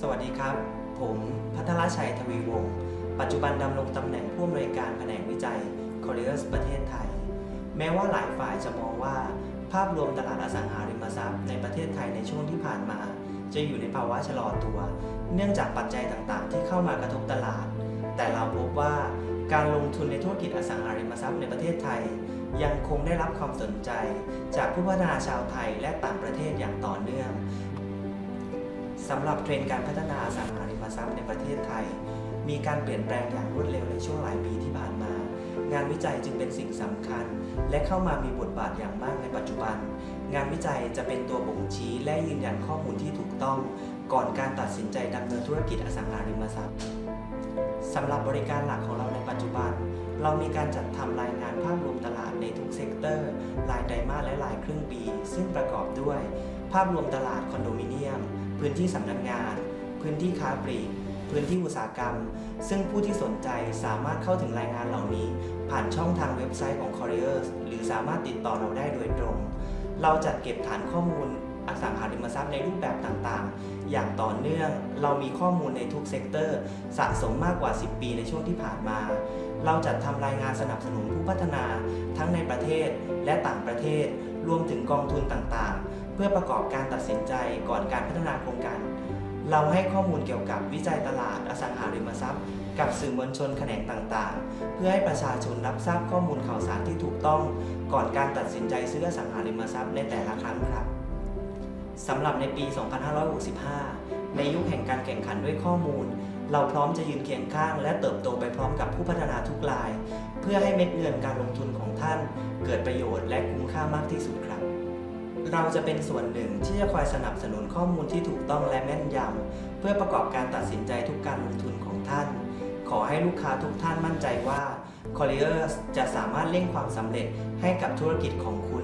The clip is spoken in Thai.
สวัสดีครับ ผมพัทรชัยทวีวงศ์ ปัจจุบันดำรงตำแหน่งผู้อำนวยการแผนกวิจัย c o r e r s ประเทศไทย แม้ว่าหลายฝ่ายจะมองว่า ภาพรวมตลาดอสังหาริมทรัพย์ในประเทศไทยในช่วงที่ผ่านมา จะอยู่ในภาวะชะลอตัว เนื่องจากปัจจัยต่างๆ ที่เข้ามากระทบตลาด แต่เราพบว่าการลงทุนในธุรกิจอสังหาริมทรัพย์ในประเทศไทย ยังคงได้รับความสนใจ จากผู้พัฒนาชาวไทยและต่างประเทศอย่างต่อเนื่อง สำหรับเทรนด์การพัฒนาอสังหาริมทรัพย์ในประเทศไทย มีการเปลี่ยนแปลงอย่างรวดเร็วในช่วงหลายปีที่ผ่านมา งานวิจัยจึงเป็นสิ่งสำคัญ และเข้ามามีบทบาทอย่างมากในปัจจุบัน งานวิจัยจะเป็นตัวบ่งชี้และยืนยันข้อมูลที่ถูกต้อง ก่อนการตัดสินใจดำเนินธุรกิจอสังหาริมทรัพย์สำหรับบริการหลักของเราในปัจจุบัน เรามีการจัดทำรายงานภาพรวมตลาดในทุกเซกเตอร์รายไตรมาสและรายครึ่งปี ซึ่งประกอบด้วย ภาพรวมตลาดคอนโดมิเนียม พื้นที่สำนักงาน พื้นที่ค้าปลีก พื้นที่อุตสาหกรรม ซึ่งผู้ที่สนใจสามารถเข้าถึงรายงานเหล่านี้ ผ่านช่องทางเว็บไซต์ของ Colliers หรือสามารถติดต่อเราได้โดยตรง เราจัดเก็บฐานข้อมูลอสังหาริมทรัพย์ในรูปแบบต่างๆ อย่างต่อเนื่อง เรามีข้อมูลในทุกเซกเตอร์ สะสมมากกว่า 10 ปีในช่วงที่ผ่านมา เราจัดทำรายงานสนับสนุนผู้พัฒนา ทั้งในประเทศและต่างประเทศ รวมถึงกองทุนต่างๆ เพื่อประกอบการตัดสินใจก่อนการพัฒนาโครงการ เราให้ข้อมูลเกี่ยวกับวิจัยตลาดอสังหาริมทรัพย์ กับสื่อมวลชนแขนงต่างๆ เพื่อให้ประชาชนรับทราบข้อมูลข่าวสารที่ถูกต้อง ก่อนการตัดสินใจซื้ออสังหาริมทรัพย์ในแต่ละครั้งครับสำหรับในปี 2565 ในยุคแห่งการแข่งขันด้วยข้อมูล เราพร้อมจะยืนเคียงข้าง และเติบโตไปพร้อมกับผู้พัฒนาทุกราย เพื่อให้เม็ดเงินการลงทุนของท่าน เกิดประโยชน์และคุ้มค่ามากที่สุดครับ เราจะเป็นส่วนหนึ่งที่จะคอยสนับสนุนข้อมูลที่ถูกต้องและแม่นยำเพื่อประกอบการตัดสินใจทุกการลงทุนของท่าน ขอให้ลูกค้าทุกท่านมั่นใจว่า Colliers จะสามารถเร่งความสำเร็จให้กับธุรกิจของคุณ